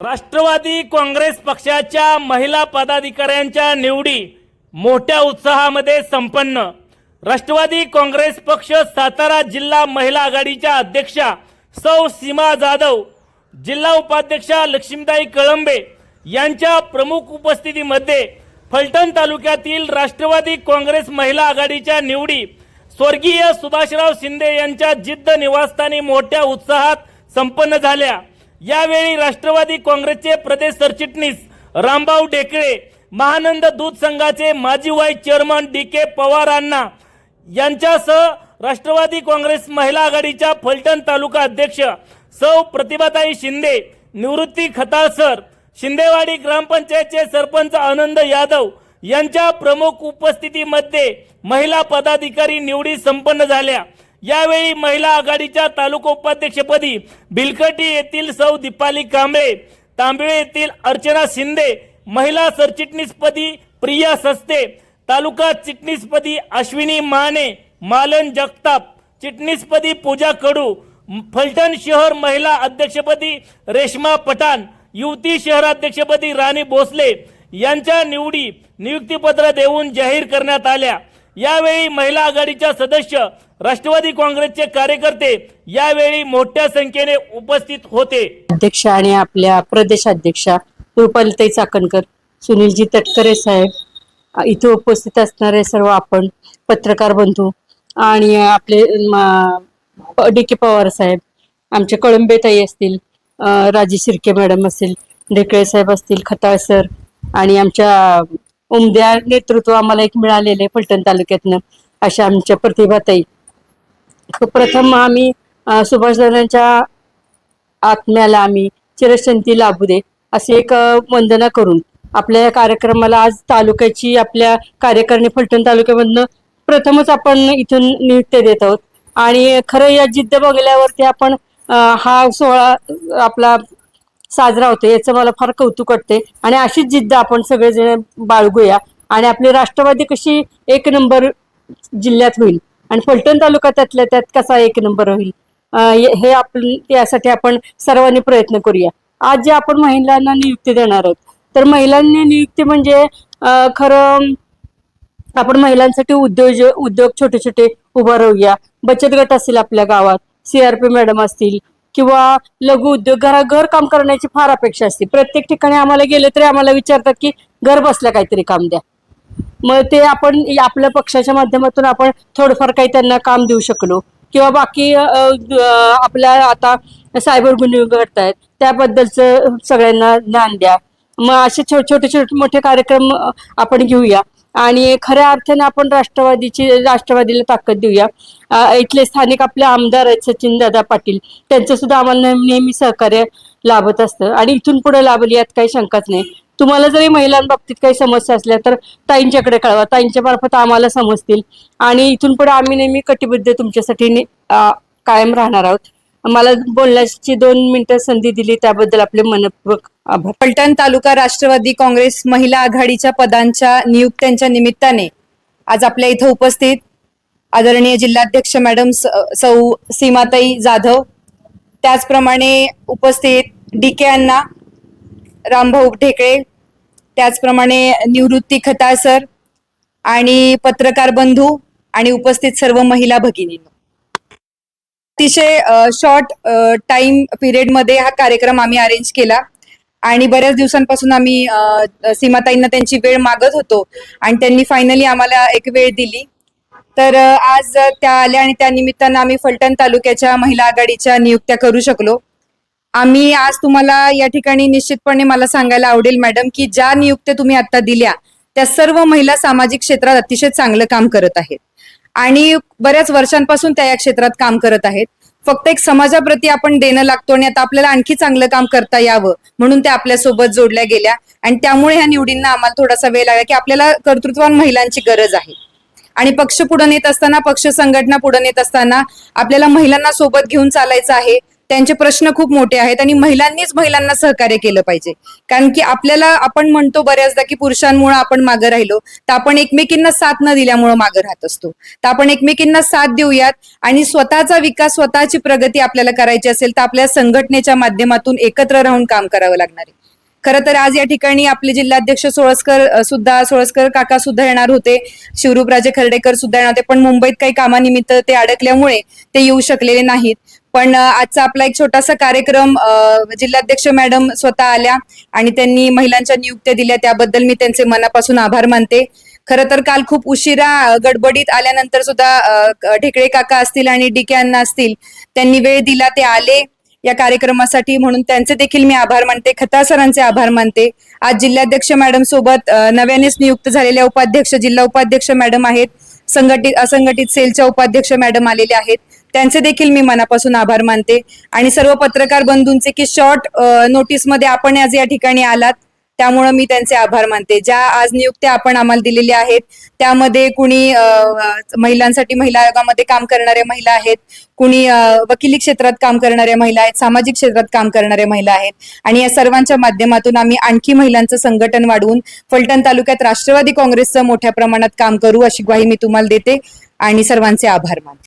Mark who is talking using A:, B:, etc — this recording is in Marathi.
A: राष्ट्रवादी काँग्रेस पक्षाच्या महिला पदाधिकाऱ्यांच्या निवडी मोठ्या उत्साहामध्ये संपन्न. राष्ट्रवादी काँग्रेस पक्ष सातारा जिल्हा महिला आघाडीच्या अध्यक्षा सौ सीमा जाधव जिल्हा उपाध्यक्षा लक्ष्मीताई कळंबे यांच्या प्रमुख उपस्थितीमध्ये फलटण तालुक्यातील राष्ट्रवादी काँग्रेस महिला आघाडीच्या निवडी स्वर्गीय सुभाषराव शिंदे यांच्या जिद्द निवासस्थानी मोठ्या उत्साहात संपन्न झाल्या. यावेळी राष्ट्रवादी काँग्रेसचे प्रदेश सरचिटणीस रामभाऊ ढेकळे महानंद दूध संघाचे माजी वाईस चेअरमन डी के पवारांना यांच्यासह राष्ट्रवादी काँग्रेस महिला आघाडीच्या फलटण तालुका अध्यक्ष सौ प्रतिभाताई शिंदे निवृत्ती खताळसर शिंदेवाडी ग्रामपंचायतचे सरपंच आनंद यादव यांच्या प्रमुख उपस्थितीमध्ये महिला पदाधिकारी निवडी संपन्न झाल्या. यावेळी महिला आघाडीच्या तालुका उपाध्यक्षपदी भिलकटी येथील सौ दीपाली कांबळे तांबळे येथील अर्चना शिंदे महिला सरचिटणीसपदी प्रिया सस्ते तालुका चिटणीसपदी अश्विनी माने मालन जगताप चिटणीसपदी पूजा कडू फलटण शहर महिला अध्यक्षपदी रेश्मा पठाण युवती शहराध्यक्षपदी राणी भोसले यांच्या निवडी नियुक्तीपत्र देऊन जाहीर करण्यात आल्या. यावेळी महिला आघाडीच्या सदस्य राष्ट्रवादी काँग्रेसचे कार्यकर्ते यावेळी मोठ्या संख्येने उपस्थित होते.
B: अध्यक्ष आणि आपल्या प्रदेशाध्यक्षा रुपालीताई चाकणकर सुनीलजी तटकरे साहेब इथे उपस्थित असणारे सर्व आपण पत्रकार बंधू आणि आपले डी के पवार साहेब आमचे कळंबेताई असतील राजी शिर्के मॅडम असतील ढेकळे साहेब असतील खताळ सर आणि आमच्या उमद्या नेतृत्व आम्हाला एक मिळालेलं आहे फलटण तालुक्यातनं अशा आमच्या प्रतिभाताई प्रथम आम्ही अ, सुभाषदादांच्या आत्म्याला आम्ही चिरशंती लाभू दे असे एक वंदना करून आपल्या या कार्यक्रमाला आज तालुक्याची आपल्या कार्यकारिणी फलटण तालुक्यामधनं प्रथमच आपण इथून नियुक्ती देत आहोत. आणि खरं या जिद्द बघल्यावरती आपण हा सोहळा आपला साजरा होतो याचं मला फार कौतुक वाटते आणि अशीच जिद्द आपण सगळेजण बाळगूया. आणि आपली राष्ट्रवादी कशी एक नंबर जिल्ह्यात होईल. आणि फलटण तालुका त्यातल्या त्यात कसा एक नंबर होईल. हे आपण यासाठी आपण सर्वांनी प्रयत्न करूया. आज जे आपण महिलांना नियुक्ती देणार आहोत तर महिलांनी नियुक्ती म्हणजे खरं आपण महिलांसाठी उद्योज उद्योग छोटे छोटे उभारूया बचत गट असतील आपल्या गावात सीआरपी मॅडम असतील किंवा लघु उद्योग घरा घर काम करण्याची फार अपेक्षा असते. प्रत्येक ठिकाणी आम्हाला गेले तरी आम्हाला विचारतात की घर बसल्या काहीतरी काम द्या. मग ते आपण आपल्या पक्षाच्या माध्यमातून आपण थोडंफार काही त्यांना काम देऊ शकलो. किंवा बाकी आपल्या आता सायबर गुन्हे घडत आहेत त्याबद्दलचं सगळ्यांना ज्ञान द्या. मग असे छोटे छोटे छोटे मोठे कार्यक्रम आपण घेऊया. आणि खऱ्या अर्थाने आपण राष्ट्रवादीची राष्ट्रवादीला ताकद देऊया. इथले स्थानिक आपले आमदार आहेत सचिन दादा पाटील त्यांचं सुद्धा आम्हाला नेहमी नेहमी सहकार्य लाभत असतं. आणि इथून पुढे लाभली यात काही शंकाच नाही. तुम्हाला जरी महिलांबाबतीत काही समस्या असल्या तर ताईंच्याकडे कळवा. ताईंच्या मार्फत आम्हाला समजतील. आणि इथून पुढे आम्ही नेहमी कटिबद्ध तुमच्यासाठी ने- कायम राहणार आहोत. मला बोलण्याची दोन मिनिटं संधी दिली त्याबद्दल आपले मनपूर्वक आभार
C: फलटण तालुका राष्ट्रवादी काँग्रेस महिला आघाडीच्या पदांच्या नियुक्त्यांच्या निमित्ताने आज आपल्या इथं उपस्थित आदरणीय जिल्हाध्यक्ष मॅडम सौ सीमाताई जाधव. त्याचप्रमाणे उपस्थित डी के अण्णा रामभाऊ ढेकळे त्याचप्रमाणे निवृत्ती खता सर आणि पत्रकार बंधू आणि उपस्थित सर्व महिला भगिनी अतिशय शॉर्ट टाइम पिरियडमध्ये हा कार्यक्रम आम्ही अरेंज केला. आणि बऱ्याच दिवसांपासून आम्ही सीमाताईंना त्यांची वेळ मागत होतो आणि त्यांनी फायनली आम्हाला एक वेळ दिली. तर आज त्या आल्या आणि त्या निमित्तानं आम्ही फलटण तालुक्याच्या महिला आघाडीच्या नियुक्त्या करू शकलो. आम्ही आज तुम्हाला या ठिकाणी निश्चितपणे मला सांगायला आवडेल मॅडम की ज्या नियुक्त्या तुम्ही आता दिल्या त्या सर्व महिला सामाजिक क्षेत्रात अतिशय चांगलं काम करत आहेत. आणि बऱ्याच वर्षांपासून त्या या क्षेत्रात काम करत आहेत. फक्त एक समाजाप्रती आपण देणं लागतो आणि आता आपल्याला आणखी चांगलं काम करता यावं म्हणून त्या आपल्यासोबत जोडल्या गेल्या. आणि त्यामुळे ह्या निवडींना आम्हाला थोडासा वेळ लागला की आपल्याला कर्तृत्वान महिलांची गरज आहे. आणि पक्ष पुढे नेत असताना पक्ष संघटना पुढे नेत असताना आपल्याला महिलांना सोबत घेऊन चालायचं आहे. त्यांचे प्रश्न खूप मोठे आहेत आणि महिलांनीच महिलांना सहकार्य केलं पाहिजे. कारण की आपल्याला आपण म्हणतो बऱ्याचदा की पुरुषांमुळे आपण मागे राहिलो तर आपण एकमेकींना साथ न दिल्यामुळे मागे राहत असतो. तर आपण एकमेकींना साथ देऊयात आणि स्वतःचा विकास स्वतःची प्रगती आपल्याला करायची असेल तर आपल्या संघटनेच्या माध्यमातून एकत्र राहून काम करावं लागणार आहे. खरं तर आज या ठिकाणी आपले जिल्हाध्यक्ष सोळसकर सुद्धा सोळसकर काका सुद्धा येणार होते. शिवरूपराजे खर्डेकर सुद्धा येणार होते. पण मुंबईत काही कामानिमित्त ते अडकल्यामुळे ते येऊ शकलेले नाहीत. पण आजचा आपला एक छोटासा कार्यक्रम जिल्हाध्यक्ष मॅडम स्वतः आल्या आणि त्यांनी महिलांच्या नियुक्त्या दिल्या. त्याबद्दल मी त्यांचे मनापासून आभार मानते. खरं तर काल खूप उशिरा गडबडीत आल्यानंतर सुद्धा ढेकळे काका असतील आणि डी के अण्णा असतील त्यांनी वेळ दिला ते आले या कार्यक्रमासाठी म्हणून त्यांचे देखील मी आभार मानते. खता सरांचे आभार मानते. आज जिल्हाध्यक्ष मॅडम सोबत नव्यानेच नियुक्त झालेल्या उपाध्यक्ष जिल्हा उपाध्यक्ष मॅडम आहेत. संघटित असंघटित सेलच्या उपाध्यक्ष मॅडम आलेले आहेत. त्यांचे देखील मी मनापासून आभार मानते. आणि सर्व पत्रकार बंधूंचे की शॉर्ट नोटीसमध्ये आपण आज या ठिकाणी आलात त्यामुळं मी त्यांचे आभार मानते. ज्या आज नियुक्त्या आपण आम्हाला दिलेल्या आहेत त्यामध्ये कुणी महिलांसाठी महिला आयोगामध्ये काम करणाऱ्या महिला आहेत कुणी वकिली क्षेत्रात काम करणाऱ्या महिला आहेत सामाजिक क्षेत्रात काम करणाऱ्या महिला आहेत. आणि या सर्वांच्या माध्यमातून आम्ही आणखी महिलांचं संघटन वाढवून फलटण तालुक्यात राष्ट्रवादी काँग्रेसचं मोठ्या प्रमाणात काम करू अशी ग्वाही मी तुम्हाला देते. आणि सर्वांचे आभार मानते.